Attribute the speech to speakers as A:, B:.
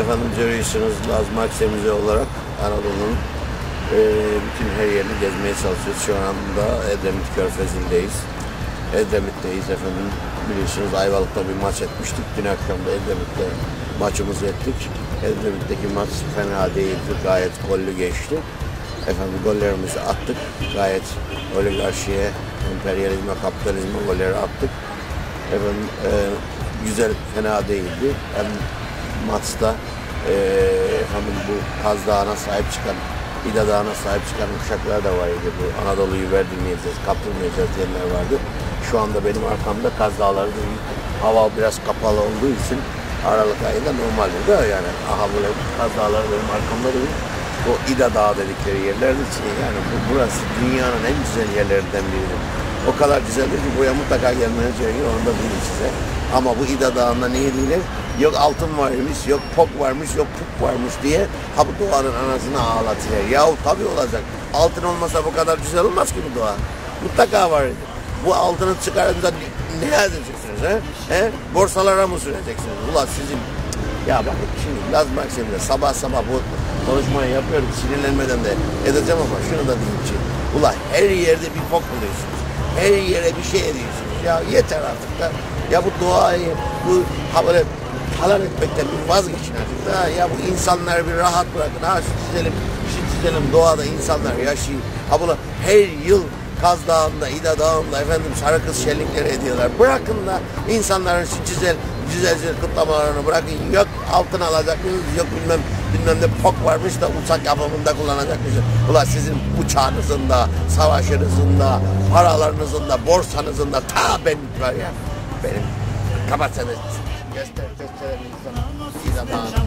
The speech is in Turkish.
A: Efendim görüyorsunuz Laz Maksimize olarak Anadolu'nun e, bütün her yerini gezmeye çalışıyoruz. Şu anda Edremit Körfezi'ndeyiz. Edremit'teyiz efendim. Biliyorsunuz Ayvalık'ta bir maç etmiştik. Dün akşam da Edremit'te maçımızı ettik. Edremit'teki maç fena değildi. Gayet gollü geçti. Efendim gollerimizi attık. Gayet oligarşiye, emperyalizme, kapitalizme golleri attık. Efendim e, güzel, fena değildi. Hem maçta e, efendim bu Kaz Dağı'na sahip çıkan, İda Dağı'na sahip çıkan uşaklar da vardı. Bu Anadolu'yu verdirmeyeceğiz, kaptırmayacağız diyenler vardı. Şu anda benim arkamda Kaz Dağları değil. Hava biraz kapalı olduğu için Aralık ayında normaldir de yani aha böyle Kaz Dağları benim arkamda değil. O İda Dağı dedikleri yerlerde yani bu, burası dünyanın en güzel yerlerinden biridir. O kadar güzeldir ki buraya mutlaka gelmeniz gerekiyor. Onu da bilin size. Ama bu İda Dağı'nda ne diyorlar? Yok altın varmış, yok pok varmış, yok puk varmış diye ha bu doğanın anasını ağlatıyor. Yahu tabii olacak. Altın olmasa bu kadar güzel olmaz ki bu doğa. Mutlaka var. Bu altını çıkarınca ne edeceksiniz he? he? Borsalara mı süreceksiniz? Ulan sizin ya bak şimdi Laz Maksim'de sabah sabah bu konuşmayı yapıyorum sinirlenmeden de edeceğim ama şunu da diyeyim ki ulan her yerde bir pok buluyorsunuz. Her yere bir şey ediyorsunuz. Ya yeter artık da. Ya bu doğayı bu ha böyle talan etmekten bir vazgeçin artık da. Ya bu insanları bir rahat bırakın. Ha şu çizelim, şu çizelim doğada insanlar yaşıyor. Ha bunu her yıl Kaz Dağı'nda, İda Dağı'nda efendim sarı kız şenlikleri ediyorlar. Bırakın da insanların şu güzel güzel güzel kutlamalarını bırakın. Yok altın alacaksınız, yok bilmem bilmem ne pok varmış da uçak yapımında kullanacakmışsınız. Ulan sizin uçağınızın da, savaşınızın da, paralarınızın da, borsanızın da ta benim var ya. Benim kapatsanız göster gösterelim sana. İda